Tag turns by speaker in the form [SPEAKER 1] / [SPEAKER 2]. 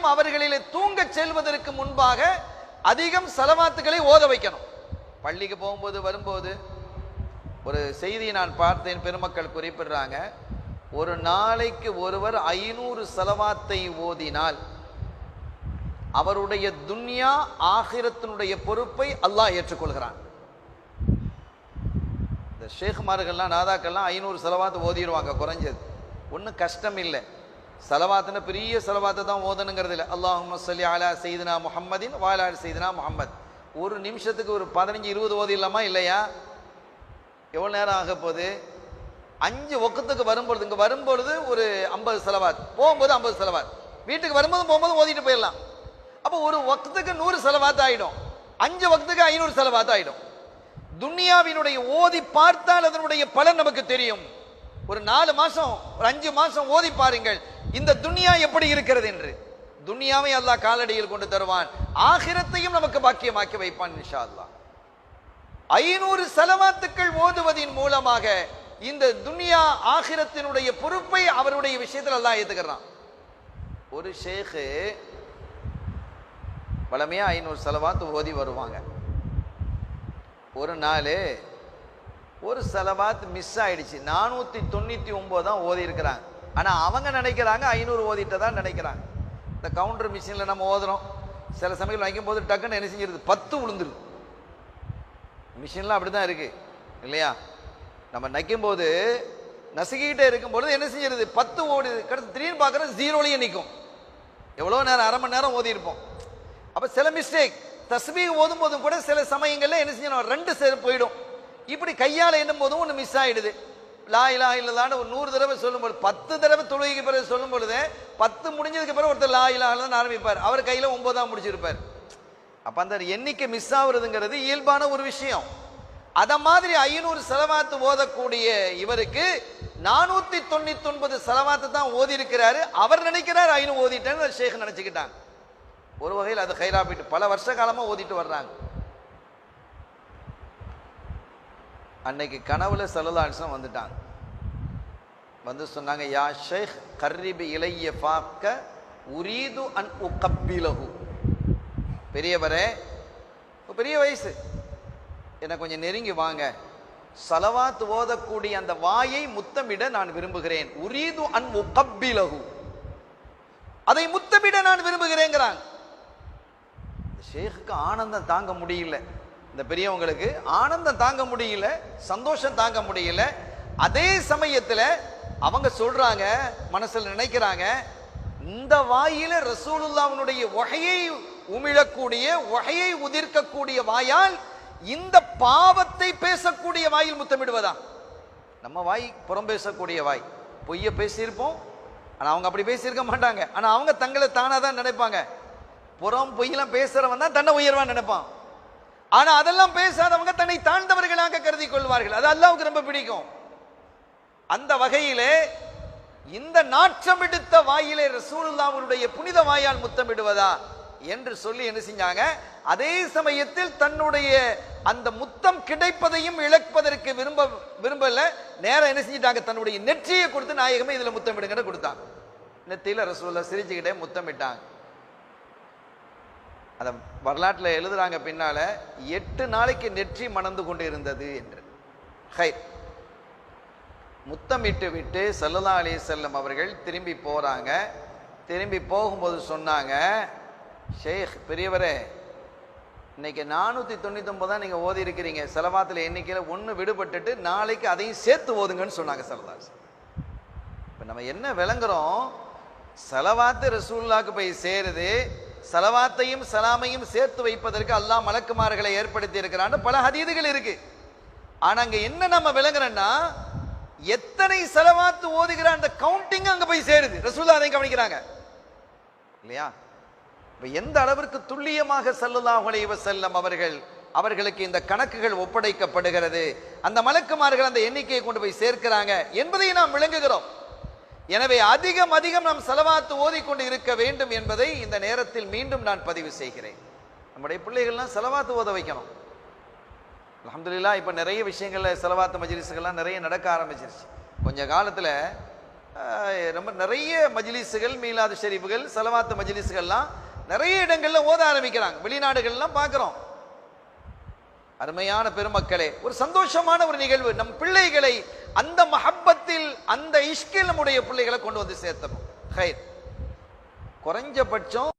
[SPEAKER 1] அதிகம் அவர்களிலே தூங்க செல்வதற்கு முன்பாக அதிகம் செலவாத்துக்களை ஓத வைக்கணும். பள்ளிக்கு போகும்போது வரும்போது ஒரு செய்தியை நான் பார்த்தேன் பெருமக்கள் குறிப்பிடுறாங்க. ஒரு நாளைக்கு ஒருவர் ஐநூறு செலவாத்தை ஓதினால் அவருடைய துன்யா ஆகிரத்தினுடைய பொறுப்பை அல்லாஹ் ஏற்றுக்கொள்கிறான். இந்த ஷேக்மார்கள்லாம் நாதாக்கள்லாம் ஐநூறு செலவாத்து ஓதிடுவாங்க குறைஞ்சது. ஒன்றும் கஷ்டம் இல்லை செலவாத்துன பெரிய செலவாத்தை தான் ஓதணுங்கிறது இல்லை. அல்லாஹும் சொல்லி அலா செய்தினா முஹம்மதின் வாலா செய்தினா முஹம்மத். ஒரு நிமிஷத்துக்கு ஒரு பதினஞ்சு இருபது ஓதிடலாமா இல்லையா? எவ்வளோ நேரம் ஆக போகுது? அஞ்சு ஒக்கத்துக்கு வரும்பொழுது இங்கே வரும்பொழுது ஒரு ஐம்பது செலவாத். போகும்போது ஐம்பது செலவாத். வீட்டுக்கு வரும்போது போகும்போது ஓதிட்டு போயிடலாம். அப்போ ஒரு ஒக்கத்துக்கு நூறு செலவாத்து ஆகிடும் அஞ்சு ஒக்கத்துக்கு ஐநூறு செலவாத்து ஆகிடும் துன்யாவினுடைய ஓதி பார்த்தால் அதனுடைய பலன் நமக்கு தெரியும். ஒரு நாலு மாதம் ஒரு அஞ்சு மாதம் ஓதி பாருங்கள். இந்த துன்யா எப்படி இருக்கிறது என்று? துன்யாவை அல்லாஹ் காலடியில் கொண்டு தருவான். ஆகிரத்தையும் நமக்கு பாக்கியமாக்கி வைப்பான் நிஷா அல்லா ஐநூறு செலவாத்துக்கள் ஓதுவதின் மூலமாக இந்த துன்யா ஆகிரத்தினுடைய பொறுப்பை அவருடைய விஷயத்தில் எல்லாம் ஏத்துக்கிறான். ஒரு ஷேக்கு வளமையா ஐநூறு செலவாத்து ஓதி வருவாங்க. ஒரு நாள் ஒரு செலவாத் மிஸ் ஆயிடுச்சு. நானூற்றி தொண்ணூற்றி ஒம்பது தான் ஓதி இருக்கிறாங்க ஆனால் அவங்க நினைக்கிறாங்க ஐநூறு ஓதிட்ட தான் நினைக்கிறாங்க. இந்த கவுண்டர் மிஷினில் நம்ம ஓதுறோம். சில சமயம் வைக்கும் போது டக்குன்னு என்ன செஞ்சிருது? பத்து விழுந்துருது மிஷின்லாம் அப்படி தான் இருக்கு. இல்லையா? நம்ம நைக்கும்போது நசுக்கிட்டே இருக்கும்போது என்ன செஞ்சிருது? பத்து ஓடுது கடைசி திடீர்னு பார்க்குறது ஜீரோலையே நிற்கும் எவ்வளோ நேரம் அரை மணி நேரம் ஓதிருப்போம் அப்போ சில மிஸ்டேக் தஸ்மீ ஓதும் போதும் கூட சில சமயங்களில் என்ன செஞ்சிடும் ரெண்டு சேர் போயிடும். இப்படி கையால் எண்ணும் போதும் ஒன்று மிஸ் ஆகிடுது லா இலா இல்லதான்னு ஒரு நூறு தடவை சொல்லும்போது பத்து தடவை தொழுகைக்கு பிறகு சொல்லும் பொழுது பத்து முடிஞ்சதுக்கு பிறகு ஒருத்தர் லா இலா இல்லைன்னு ஆரம்பிப்பார். அவர் கையில் ஒன்பதாம் முடிச்சிருப்பார். அப்போ அந்த எண்ணிக்கை மிஸ் ஆகுறதுங்கிறது இயல்பான ஒரு விஷயம். அத மாதிரி ஐநூறு செலவாத்து ஓதக்கூடிய இவருக்கு நானூத்தி தொண்ணூத்தி ஒன்பது செலவாத்து தான் ஓதி இருக்கிறாரு அவர் நினைக்கிறார் ஐநூறு ஓதிட்டேன்னு ஷேக் நினைச்சுக்கிட்டாங்க. ஒரு வகையில் அது கைரா போயிட்டு பல வருஷ காலமாக ஓதிட்டு வர்றாங்க. அன்னைக்கு கனவுல செல்லலாசம் வந்துட்டாங்க. வந்து சொன்னாங்க யா ஷேக் கர்ரிபி இளைய பார்க்க உரீது அன் உக்கப்பிலகு பெரியவரே பெரிய வயசு. என்னை கொஞ்சம் நெருங்கி வாங்க. சலவாத் ஓதக்கூடிய அந்த வாயை முத்தமிட நான் விரும்புகிறேன். உரீது அன் உக்கப்பிலகு அதை முத்தமிட நான் விரும்புகிறேங்கிறாங்க. ஷேகுக்கு ஆனந்தம் தாங்க முடியல. இந்த பெரியவங்களுக்கு ஆனந்தம் தாங்க முடியல சந்தோஷம் தாங்க முடியல. அதே சமயத்தில் அவங்க சொல்றாங்க மனசில் நினைக்கிறாங்க இந்த வாயில ரசூலுல்லாவினுடைய வகையை உமிழக்கூடிய வகையை உதிர்க்கக்கூடிய வாயால் இந்த பாவத்தை பேசக்கூடிய வாயில் முத்தமிடுவதா? நம்ம வாய் புறம் பேசக்கூடிய வாய். பொய்ய பேசியிருப்போம் ஆனால் அவங்க அப்படி பேசியிருக்க மாட்டாங்க. ஆனால் அவங்க தங்களை தானாக தான் நினைப்பாங்க. புறம் பொய்யெல்லாம் பேசுகிறவன் தான் தன்னை உயர்வான்னு நினைப்பான். ஆனா அதெல்லாம் பேசாதவங்க தன்னை தாழ்ந்தவர்களாக கருதி கொள்வார்கள் அது அல்லாவுக்கு ரொம்ப பிடிக்கும். அந்த வகையிலே இந்த நாற்றம் எடுத்த வாயிலே ரசூலுல்லாவுடைய புனித வாயால் முத்தமிடுவதா என்று சொல்லி என்ன செஞ்சாங்க? அதே சமயத்தில் தன்னுடைய அந்த முத்தம் கிடைப்பதையும் இழப்பதற்கு விரும்ப விரும்பல. நேரம் என்ன செஞ்சிட்டாங்க? தன்னுடைய நெற்றியை கொடுத்து நாயகமே இதுல முத்தமிடுங்கன்னு கொடுத்தாங்க. நெத்தியில ரசூல்லா சிரிச்சுக்கிட்டே முத்தமிட்டாங்க. அதை வரலாற்றில் எழுதுறாங்க பின்னால் எட்டு நாளைக்கு நெற்றி மணந்து கொண்டு இருந்தது என்று. ஹை. முத்தமிட்டு விட்டு சல்லல்லா அலி செல்லம் அவர்கள் திரும்பி போகிறாங்க திரும்பி போகும்போது சொன்னாங்க ஷேக் பெரியவரே இன்னைக்கு நானூற்றி தொண்ணூத்தொம்பது தான் நீங்கள் ஓதி இருக்கிறீங்க. செலவாத்தில் எண்ணிக்கையில் ஒன்று விடுபட்டுட்டு நாளைக்கு அதையும் சேர்த்து ஓதுங்கன்னு சொன்னாங்க சல்லதாஸ் இப்போ நம்ம என்ன விளங்குறோம்? செலவாத்து ரசூல்லாக்கு போய் சேருது செலவாத்தையும் சலாமையும் சேர்த்து வைப்பதற்கு அல்லாஹ் மலக்குமார்களை ஏற்படுத்தி இருக்கிறான்னு பல ஹதீதுகள் இருக்கு. ஆனா அங்க என்ன நம்ம விளங்குறோம்னா எத்தனை செலவாத்து ஓதுகிற அந்த கவுண்டிங் அங்க போய் சேருது. ரசூல்லா அதை கவனிக்கிறாங்க. இல்லையா? இப்ப எந்த அளவிற்கு துல்லியமாக ஸல்லல்லாஹு அலைஹி வஸல்லம் அவர்கள் அவர்களுக்கு இந்த கணக்குகள் ஒப்படைக்கப்படுகிறது அந்த மலக்குமார்கள் அந்த எண்ணிக்கையை கொண்டு போய் சேர்க்கிறாங்க என்பதை நாம் விளங்குகிறோம். எனவே அதிகம் அதிகம் நாம் செலவாத்து ஓதிக்கொண்டு இருக்க வேண்டும் என்பதை இந்த நேரத்தில் மீண்டும் நான் பதிவு செய்கிறேன். நம்முடைய பிள்ளைகள்லாம் செலவாத்து ஓத வைக்கணும். அலமதுல்லா இப்போ நிறைய விஷயங்களில் செலவாத்து மஜிலிஸுகள்லாம் நிறைய நடக்க ஆரம்பிச்சிருச்சு. கொஞ்சம் காலத்தில் ரொம்ப நிறைய மஜிலிஸுகள் மீலாது ஷெரீஃபுகள் செலவாத்து மஜிலிஸுகள்லாம் நிறைய இடங்களில் ஓத ஆரம்பிக்கிறாங்க. வெளிநாடுகள்லாம் பார்க்குறோம் அருமையான பெருமக்களே ஒரு சந்தோஷமான ஒரு நிகழ்வு. நம் பிள்ளைகளை அந்த மஹப் வக்தில் அந்த இஷ்கில் நம்முடைய பிள்ளைகளை கொண்டு வந்து சேர்த்தணும். ஹைர். குறைஞ்சபட்சம்